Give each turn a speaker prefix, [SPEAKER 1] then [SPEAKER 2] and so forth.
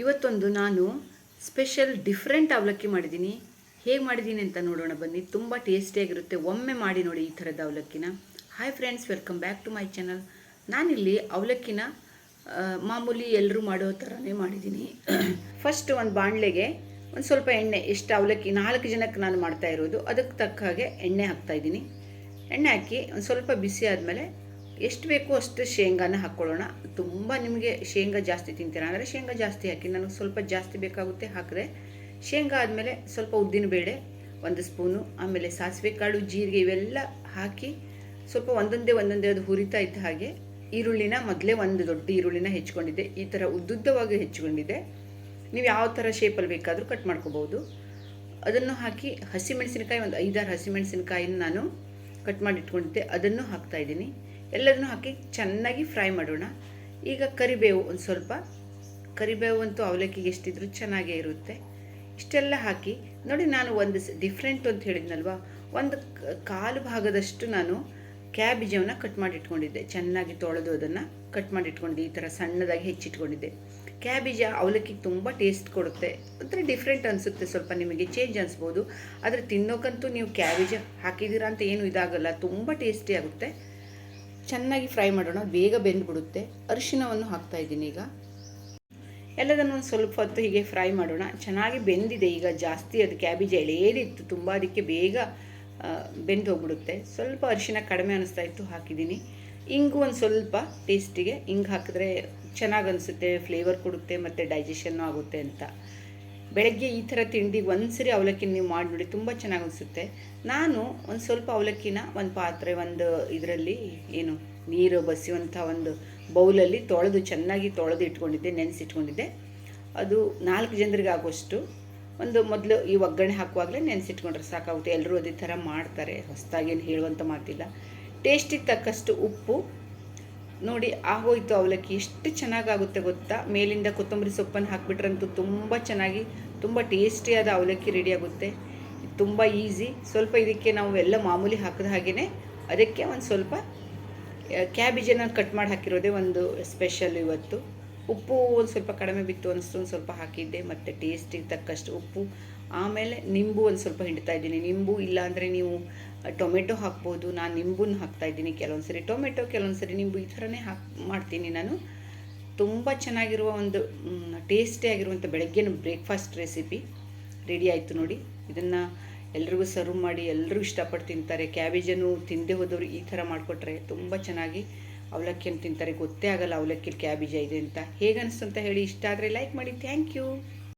[SPEAKER 1] ಇವತ್ತೊಂದು ನಾನು special different ಅವಲಕ್ಕಿ ಮಾಡಿದ್ದೀನಿ. ಹೇಗೆ ಮಾಡಿದ್ದೀನಿ ಅಂತ ನೋಡೋಣ ಬನ್ನಿ. ತುಂಬ ಟೇಸ್ಟಿಯಾಗಿರುತ್ತೆ ಒಮ್ಮೆ ಮಾಡಿ ನೋಡಿ ಈ ಥರದ ಅವಲಕ್ಕಿನ. Hi friends welcome back to my channel ನಾನಿಲ್ಲಿ ಅವಲಕ್ಕಿನ ಮಾಮೂಲಿ ಎಲ್ಲರೂ ಮಾಡೋ ಥರನೇ ಮಾಡಿದ್ದೀನಿ. ಫಸ್ಟ್ ಒಂದು ಬಾಣಲೆಗೆ ಒಂದು ಸ್ವಲ್ಪ ಎಣ್ಣೆ ಎಷ್ಟು ಅವಲಕ್ಕಿ ನಾಲ್ಕು ಜನಕ್ಕೆ ನಾನು ಮಾಡ್ತಾ ಇರೋದು. ಅದಕ್ಕೆ ತಕ್ಕ ಹಾಗೆ ಎಣ್ಣೆ ಹಾಕ್ತಾ ಇದ್ದೀನಿ. ಎಣ್ಣೆ ಹಾಕಿ ಒಂದು ಸ್ವಲ್ಪ ಬಿಸಿ ಆದಮೇಲೆ ಎಷ್ಟು ಬೇಕೋ ಅಷ್ಟು ಶೇಂಗಾನ ಹಾಕ್ಕೊಳ್ಳೋಣ. ತುಂಬ ನಿಮಗೆ ಶೇಂಗಾ ಜಾಸ್ತಿ ತಿಂತೀರಾ? ಅಂದರೆ ಶೇಂಗಾ ಜಾಸ್ತಿ ಹಾಕಿ, ನನಗೆ ಸ್ವಲ್ಪ ಜಾಸ್ತಿ ಬೇಕಾಗುತ್ತೆ ಹಾಕಿದ್ರೆ ಶೇಂಗಾ ಆದಮೇಲೆ ಸ್ವಲ್ಪ ಉದ್ದಿನಬೇಳೆ ಒಂದು ಸ್ಪೂನು, ಆಮೇಲೆ ಸಾಸಿವೆ ಕಾಳು, ಜೀರಿಗೆ ಇವೆಲ್ಲ ಹಾಕಿ ಸ್ವಲ್ಪ ಒಂದೊಂದೇ ಒಂದೊಂದೇ ಅದು ಹುರಿತಾ ಇದ್ದ ಹಾಗೆ ಈರುಳ್ಳಿನ ಮೊದಲೇ ಒಂದು ದೊಡ್ಡ ಈರುಳ್ಳಿನ ಹೆಚ್ಕೊಂಡಿದ್ದೆ. ಈ ಥರ ಉದ್ದುದ್ದವಾಗಿ ಹೆಚ್ಕೊಂಡಿದ್ದೆ. ನೀವು ಯಾವ ಥರ ಶೇಪಲ್ಲಿ ಬೇಕಾದರೂ ಕಟ್ ಮಾಡ್ಕೋಬೋದು. ಅದನ್ನು ಹಾಕಿ ಹಸಿಮೆಣಸಿನಕಾಯಿ, ಒಂದು ಐದಾರು ಹಸಿಮೆಣಸಿನಕಾಯಿನ ನಾನು ಕಟ್ ಮಾಡಿಟ್ಕೊಂಡಿದ್ದೆ. ಅದನ್ನು ಹಾಕ್ತಾ ಇದ್ದೀನಿ. ಎಲ್ಲದನ್ನು ಹಾಕಿ ಚೆನ್ನಾಗಿ ಫ್ರೈ ಮಾಡೋಣ. ಈಗ ಕರಿಬೇವು ಒಂದು ಸ್ವಲ್ಪ. ಕರಿಬೇವು ಅಂತೂ ಅವಲಕ್ಕಿಗೆ ಎಷ್ಟಿದ್ರೂ ಚೆನ್ನಾಗೇ ಇರುತ್ತೆ. ಇಷ್ಟೆಲ್ಲ ಹಾಕಿ, ನೋಡಿ ನಾನು ಒಂದು ಡಿಫ್ರೆಂಟ್ ಅಂತ ಹೇಳಿದ್ನಲ್ವ? ಒಂದು ಕಾಲು ಭಾಗದಷ್ಟು ನಾನು ಕ್ಯಾಬೇಜವನ್ನು ಕಟ್ ಮಾಡಿ ಇಟ್ಕೊಂಡಿದ್ದೆ ಚೆನ್ನಾಗಿ ತೊಳೆದು ಅದನ್ನು ಕಟ್ ಮಾಡಿ ಇಟ್ಕೊಂಡಿದ್ದೆ ಈ ಥರ ಸಣ್ಣದಾಗಿ ಹೆಚ್ಚಿಟ್ಕೊಂಡಿದ್ದೆ. ಕ್ಯಾಬೇಜ ಅವಲಕ್ಕಿಗೆ ತುಂಬ ಟೇಸ್ಟ್ ಕೊಡುತ್ತೆ. ಒಂಥರ ಡಿಫ್ರೆಂಟ್ ಅನಿಸುತ್ತೆ. ಸ್ವಲ್ಪ ನಿಮಗೆ ಚೇಂಜ್ ಅನಿಸ್ಬೋದು. ಆದರೆ ತಿನ್ನೋಕ್ಕಂತೂ ನೀವು ಕ್ಯಾಬೇಜ ಹಾಕಿದ್ದೀರಾ ಅಂತ ಏನು ಇದಾಗಲ್ಲ. ತುಂಬ ಟೇಸ್ಟಿ ಆಗುತ್ತೆ. ಚೆನ್ನಾಗಿ ಫ್ರೈ ಮಾಡೋಣ, ಬೇಗ ಬೆಂದ್ಬಿಡುತ್ತೆ. ಅರಿಶಿನವನ್ನು ಹಾಕ್ತಾ ಇದ್ದೀನಿ ಈಗ. ಎಲ್ಲದನ್ನು ಒಂದು ಸ್ವಲ್ಪ ಹೊತ್ತು ಹೀಗೆ ಫ್ರೈ ಮಾಡೋಣ. ಚೆನ್ನಾಗಿ ಬೆಂದಿದೆ ಈಗ ಜಾಸ್ತಿ, ಅದು ಕ್ಯಾಬೇಜ್ ಎಳೆಯದಿತ್ತು ತುಂಬ ಅದಕ್ಕೆ ಬೇಗ ಬೆಂದು ಹೋಗ್ಬಿಡುತ್ತೆ. ಸ್ವಲ್ಪ ಅರಿಶಿನ ಕಡಿಮೆ ಅನ್ನಿಸ್ತಾ ಇತ್ತು, ಹಾಕಿದ್ದೀನಿ. ಇಂಗು ಒಂದು ಸ್ವಲ್ಪ ಟೇಸ್ಟಿಗೆ ಹಿಂಗೆ ಹಾಕಿದ್ರೆ ಚೆನ್ನಾಗಿ ಅನಿಸುತ್ತೆ ಫ್ಲೇವರ್ ಕೊಡುತ್ತೆ, ಮತ್ತು ಡೈಜೆಷನ್ನು ಆಗುತ್ತೆ ಅಂತ. ಬೆಳಗ್ಗೆ ಈ ಥರ ತಿಂಡಿಗೆ ಒಂದ್ಸರಿ ಅವಲಕ್ಕಿ ನೀವು ಮಾಡಿಬಿಡಿ ತುಂಬ ಚೆನ್ನಾಗಿ ಅನಿಸುತ್ತೆ. ನಾನು ಒಂದು ಸ್ವಲ್ಪ ಅವಲಕ್ಕಿನ ಒಂದು ಪಾತ್ರೆ, ಒಂದು ಇದರಲ್ಲಿ ಏನು ನೀರು ಬಸಿಯುವಂಥ ಒಂದು ಬೌಲಲ್ಲಿ ತೊಳೆದು ಚೆನ್ನಾಗಿ ತೊಳೆದು ಇಟ್ಕೊಂಡಿದ್ದೆ, ನೆನೆಸಿಟ್ಕೊಂಡಿದ್ದೆ. ಅದು ನಾಲ್ಕು ಜನರಿಗೆ ಆಗುವಷ್ಟು ಒಂದು ಮೊದಲು ಈ ಒಗ್ಗರಣೆ ಹಾಕುವಾಗಲೇ ನೆನೆಸಿಟ್ಕೊಂಡ್ರೆ ಸಾಕಾಗುತ್ತೆ. ಎಲ್ಲರೂ ಅದೇ ಥರ ಮಾಡ್ತಾರೆ, ಹೊಸದಾಗೇನು ಹೇಳುವಂಥ ಮಾತಿಲ್ಲ. ಟೇಸ್ಟಿಗೆ ತಕ್ಕಷ್ಟು ಉಪ್ಪು ನೋಡಿ ಆಗೋಯ್ತು ಅವಲಕ್ಕಿ. ಎಷ್ಟು ಚೆನ್ನಾಗಾಗುತ್ತೆ ಗೊತ್ತಾ? ಮೇಲಿಂದ ಕೊತ್ತಂಬರಿ ಸೊಪ್ಪನ್ನು ಹಾಕಿಬಿಟ್ರಂತೂ ತುಂಬ ಚೆನ್ನಾಗಿ, ತುಂಬ ಟೇಸ್ಟಿಯಾದ ಅವಲಕ್ಕಿ ರೆಡಿಯಾಗುತ್ತೆ. ತುಂಬ ಈಸಿ. ಸ್ವಲ್ಪ ಇದಕ್ಕೆ ನಾವು ಎಲ್ಲ ಮಾಮೂಲಿ ಹಾಕಿದ ಹಾಗೆಯೇ ಅದಕ್ಕೆ ಒಂದು ಸ್ವಲ್ಪ ಕ್ಯಾಬೇಜನ್ನು ಕಟ್ ಮಾಡಿ ಹಾಕಿರೋದೇ ಒಂದು ಸ್ಪೆಷಲ್ ಇವತ್ತು. ಉಪ್ಪು ಒಂದು ಸ್ವಲ್ಪ ಕಡಿಮೆ ಬಿತ್ತು ಅನಿಸ್ತು ಒಂದು ಸ್ವಲ್ಪ ಹಾಕಿದ್ದೆ, ಮತ್ತು ಟೇಸ್ಟಿಗೆ ತಕ್ಕಷ್ಟು ಉಪ್ಪು. ಆಮೇಲೆ ನಿಂಬು ಒಂದು ಸ್ವಲ್ಪ ಹಿಂಡ್ತಾ ಇದ್ದೀನಿ. ನಿಂಬು ಇಲ್ಲಾಂದರೆ ನೀವು ಟೊಮೆಟೊ ಹಾಕ್ಬೋದು. ನಾನು ನಿಂಬುನ ಹಾಕ್ತಾ ಇದ್ದೀನಿ ಕೆಲವೊಂದು ಸರಿ. ಟೊಮೆಟೊ ಕೆಲವೊಂದು ಸರಿ ನಿಂಬು ಈ ಥರನೇ ಹಾಕಿ, ಮಾಡ್ತೀನಿ ನಾನು. ತುಂಬ ಚೆನ್ನಾಗಿರುವ ಒಂದು ಟೇಸ್ಟಿ ಆಗಿರುವಂಥ ಬೆಳಗ್ಗಿನ ಬ್ರೇಕ್ಫಾಸ್ಟ್ ರೆಸಿಪಿ ರೆಡಿ ಆಯಿತು ನೋಡಿ. ಇದನ್ನು ಎಲ್ರಿಗೂ ಸರ್ವ್ ಮಾಡಿ ಎಲ್ಲರೂ ಇಷ್ಟಪಟ್ಟು ತಿಂತಾರೆ. ಕ್ಯಾಬೇಜನ್ನು ತಿಂದೇ ಹೋದವರು ಈ ಥರ ಮಾಡಿಕೊಟ್ರೆ ತುಂಬ ಚೆನ್ನಾಗಿ ಅವಲಕ್ಕಿಯನ್ನು ತಿಂತಾರೆ. ಗೊತ್ತೇ ಆಗಲ್ಲ ಅವಲಕ್ಕಿಲಿ ಕ್ಯಾಬೇಜ ಇದೆ ಅಂತ. ಹೇಗೆ ಅನಿಸ್ತು ಅಂತ ಹೇಳಿ. ಇಷ್ಟ ಆದರೆ ಲೈಕ್ ಮಾಡಿ. Thank you